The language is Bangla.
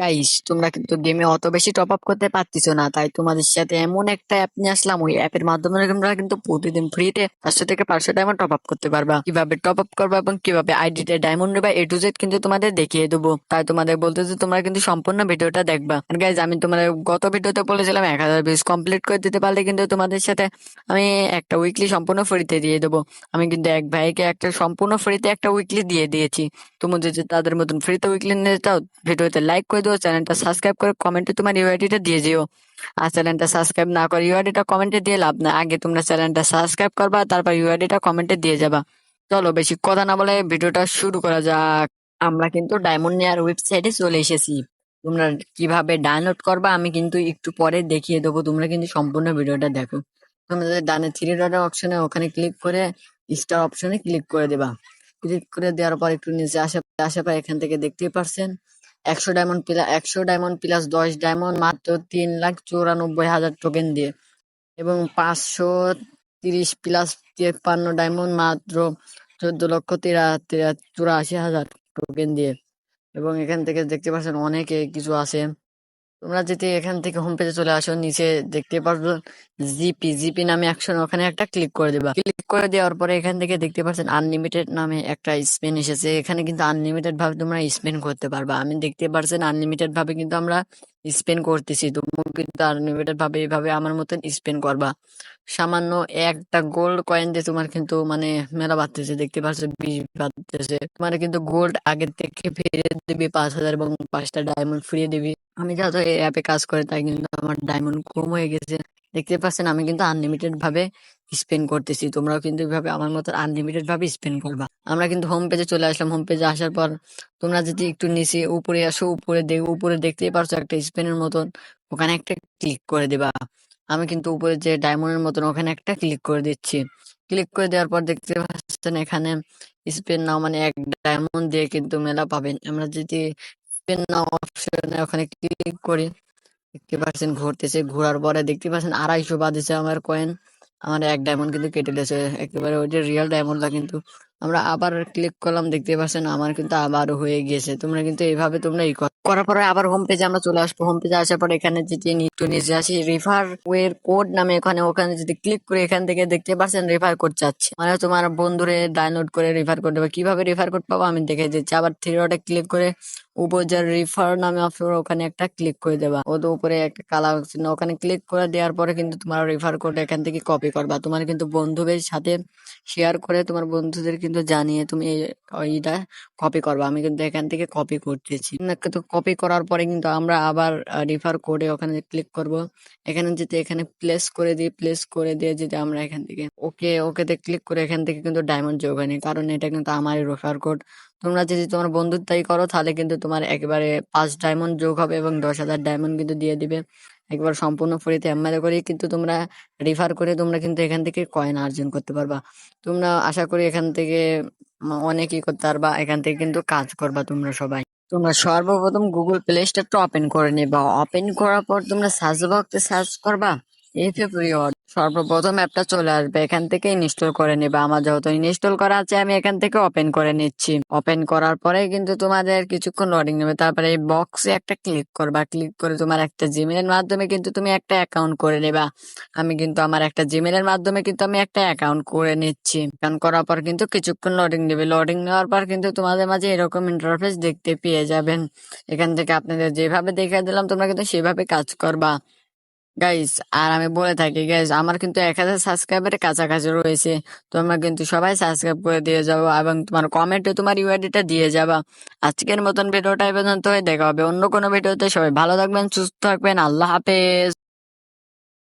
গাইস তোমরা কিন্তু গেমে অত বেশি টপ আপ করতে পারতেছো না, তাই তোমাদের সাথে এমন একটা অ্যাপ নিয়ে আসলাম। ওই অ্যাপের মাধ্যমে তোমরা কিন্তু প্রতিদিন ফ্রিতে পাঁচশো থেকে পাঁচশো ডায়মন্ড টপ আপ করতে পারবা। কীভাবে টপ আপ করবা এবং কীভাবে আইডিতে ডায়মন্ড নেবা এ টু জেড কিন্তু তোমাদের দেখিয়ে দেবো। তাই তোমাদের বলতে যে তোমরা কিন্তু সম্পূর্ণ ভিডিওটা দেখবা। গাইজ আমি তোমাদের গত ভিডিওতে বলেছিলাম, এক হাজার ভিউজ কমপ্লিট করে দিতে পারলে কিন্তু তোমাদের সাথে আমি একটা উইকলি সম্পূর্ণ ফ্রিতে দিয়ে দেবো। আমি কিন্তু এক ভাইকে একটা সম্পূর্ণ ফ্রিতে একটা উইকলি দিয়ে দিয়েছি। তুমি যদি তাদের মতন ফ্রিতে উইকলি নিতে চাও, ভিডিওতে লাইক করে দিও চ্যানেলটা সাবস্ক্রাইব করে কমেন্টে তোমার ইউআইডিটা দিয়ে যেও। আর চ্যানেলটা সাবস্ক্রাইব না করে ইউআইডিটা কমেন্টে দিয়ে লাভ না আগে তোমরা চ্যানেলটা সাবস্ক্রাইব করবা, তারপর ইউআইডিটা কমেন্টে দিয়ে যাবা। চলো বেশি কথা না বলে ভিডিওটা শুরু করা যাক। আমরা কিন্তু ডায়মন্ড নেয়ার ওয়েবসাইটে চলে এসেছি। তোমরা কীভাবে ডাউনলোড করবা আমি কিন্তু একটু পরে দেখিয়ে দেবো। তোমরা কিন্তু সম্পূর্ণ ভিডিওটা দেখো। তোমাদের ডানে থ্রি ডট অপশনে ওখানে ক্লিক করে স্টার অপশনে ক্লিক করে দেবা। ক্লিক করে দেওয়ার পর একটু নিচে আসে আসে পর এখান থেকে দেখতেই পারছেন। একশো ডায়মন্ড প্লাস একশো ডায়মন্ড প্লাস দশ ডায়মন্ড মাত্র তিন লাখ চৌরানব্বই হাজার টোকেন দিয়ে। এবং পাঁচশো তিরিশ প্লাস তিপ্পান্ন ডায়মন্ড মাত্র চোদ্দ লক্ষ তেরা, তিরা, চুরাশি হাজার টোকেন দিয়ে। এবং এখান থেকে দেখতে পাচ্ছেন অনেকে কিছু আছে। তোমরা যদি এখান থেকে হোম পেজে চলে আসো, নিচে দেখতে পারবে জিপি জিপি নামে অ্যাকশন ওখানে একটা ক্লিক করে দেবা। ক্লিক করে দেওয়ার পরে এখান থেকে দেখতে পাচ্ছেন আনলিমিটেড নামে একটা স্পেন এসেছে। এখানে কিন্তু আনলিমিটেড ভাবে তোমরা স্পেন করতে পারবা। আমি দেখতে পারছেন আনলিমিটেড ভাবে কিন্তু আমরা স্পেন করতেছি। তুমি কিন্তু আনলিমিটেড ভাবে এইভাবে আমার মতন স্পেন করবা। সামান্য একটা গোল্ড কয়েন দিয়ে তোমার কিন্তু মানে মেলা বাড়তেছে। দেখতে পাচ্ছ বিশ বাড়তেছে। তোমার কিন্তু গোল্ড আগের থেকে ফিরে দিবি পাঁচ হাজার এবং পাঁচটা ডায়মন্ড ফিরিয়ে দিবি। আমি যেহেতু এই অ্যাপে কাজ করে তাই কিন্তু আমার ডায়মন্ড কম হয়ে গেছে। দেখতে পাচ্ছেন, আমি কিন্তু আনলিমিটেড ভাবে স্পেন্ড করতেছি। তোমরাও কিন্তু এইভাবে আমার মতো আনলিমিটেড ভাবে স্পেন্ড করবা। আমরা কিন্তু হোম পেজে চলে আসলাম। হোম পেজে আসার পর তোমরা যদি একটু নিচে উপরে আসো, উপরে দেখ উপরে দেখতেই পারছ একটা স্পেনের মতন। ওখানে একটা ক্লিক করে দেবা। আমি কিন্তু উপরে যে ডায়মন্ডের মতন ওখানে একটা ক্লিক করে দিচ্ছি। ক্লিক করে দেওয়ার পর দেখতে পাচ্ছেন এখানে স্পেন নাও মানে এক ডায়মন্ড দিয়ে কিন্তু মেলা পাবেন। আমরা যদি নাও অপশনে ওখানে ক্লিক করি দেখতে পাচ্ছেন ঘুরতেছে। ঘোরার পরে দেখতে পাচ্ছেন আড়াইশো বাজেছে আমার কয়েন আমার এক ডায়মন্ড কিন্তু কেটে দিয়েছে একেবারে ওই যে রিয়েল ডায়মন্ডটা কিন্তু আমরা আবার ক্লিক করলাম দেখতে পাচ্ছেন আমার কিন্তু আবারও হয়ে গিয়েছে। তোমরা কিন্তু এইভাবে তোমরা ই করার পরে আবার হোম পেজে আমরা চলে আসব। হোম পেজে আসার পর এখানে যদি একটু নিচে আসি রিফার ওয়ের কোড নামে ওখানে ওখানে যদি ক্লিক করে এখান থেকে দেখতে পাচ্ছেন রেফার কোড চাচ্ছে মানে তোমার বন্ধুরে ডাউনলোড করে রেফার কোড দেবে। কীভাবে রেফার কোড পাবো আমি দেখে দিচ্ছি। আবার থ্রি ডটে ক্লিক করে উপর যে রিফার নামে অপশন ওখানে একটা ক্লিক করে দেবা। ও তো উপরে একটা কালা চিহ্ন ওখানে ক্লিক করে দেওয়ার পরে কিন্তু তোমার রেফার কোড এখান থেকে কপি করবা। তোমার কিন্তু বন্ধুদের সাথে শেয়ার করে তোমার বন্ধুদের কিন্তু জানিয়ে তুমি এই- ওইটা কপি করবা। আমি কিন্তু এখান থেকে কপি করতেছি। কিন্তু কপি করার পরে কিন্তু আমরা আবার রিফার কোডে ওখানে ক্লিক করব। এখানে যদি এখানে প্লেস করে দিই প্লেস করে দিয়ে যদি আমরা এখান থেকে, ওকে, ওকেতে ক্লিক করে এখান থেকে কিন্তু ডায়মন্ড যোগ হয়নি কারণ এটা কিন্তু আমারই রেফার কোড তোমরা যদি তোমার বন্ধুর তাই করো, তাহলে কিন্তু তোমার একেবারে পাঁচ ডায়মন্ড যোগ হবে এবং দশ হাজার ডায়মন্ড কিন্তু দিয়ে দিবে। একবার সম্পূর্ণ ফ্রিতে এমআইএল করে, কিন্তু তোমরা রিফার করে তোমরা কিন্তু এখান থেকে কয়েন আর্জন করতে পারবা। তোমরা আশা করি এখান থেকে অনেক অনেকই করতে পারবা, এখান থেকে কিন্তু কাজ করবা তোমরা সবাই। তোমরা সর্বপ্রথম গুগল প্লে স্টোরটা ওপেন করে নেবা। ওপেন করার পর তোমরা সার্চ বক্সে সার্চ করবা এফ পিরিয়ড সর্বপ্রথম অ্যাপটা চলে আসবে, এখান থেকে ইনস্টল করে নেবা। আমার যেহেতু ইনস্টল করা আছে, আমি এখান থেকে ওপেন করে নিচ্ছি। ওপেন করার পরে কিন্তু তোমাদের কিছুক্ষণ লোডিং নেবে। তারপরে এই বক্সে একটা ক্লিক করবা। ক্লিক করে তোমার একটা জিমেলের মাধ্যমে কিন্তু তুমি একটা অ্যাকাউন্ট করে নেবা। আমি কিন্তু আমার একটা জিমেলের মাধ্যমে কিন্তু আমি একটা অ্যাকাউন্ট করে নিচ্ছি। অ্যাকাউন্ট করার পর কিন্তু কিছুক্ষণ লোডিং নেবে। লোডিং নেওয়ার পর কিন্তু তোমাদের মাঝে এরকম ইন্টারফেস দেখতে পেয়ে যাবেন। এখান থেকে আপনাদের যেভাবে দেখে দিলাম, তোমরা কিন্তু সেভাবে কাজ করবা। গাইস আর আমি বলে থাকি গাইস আমার কিন্তু এক হাজার সাবস্ক্রাইবের কাছাকাছি রয়েছে। তোমরা কিন্তু সবাই সাবস্ক্রাইব করে দিয়ে যাব এবং তোমার কমেন্টে তোমার ইউআইডিটা দিয়ে যাবা। আজকের মতন ভিডিওটা পর্যন্ত দেখা হবে অন্য কোনো ভিডিওতে সবাই ভালো থাকবেন, সুস্থ থাকবেন, আল্লাহ হাফেজ।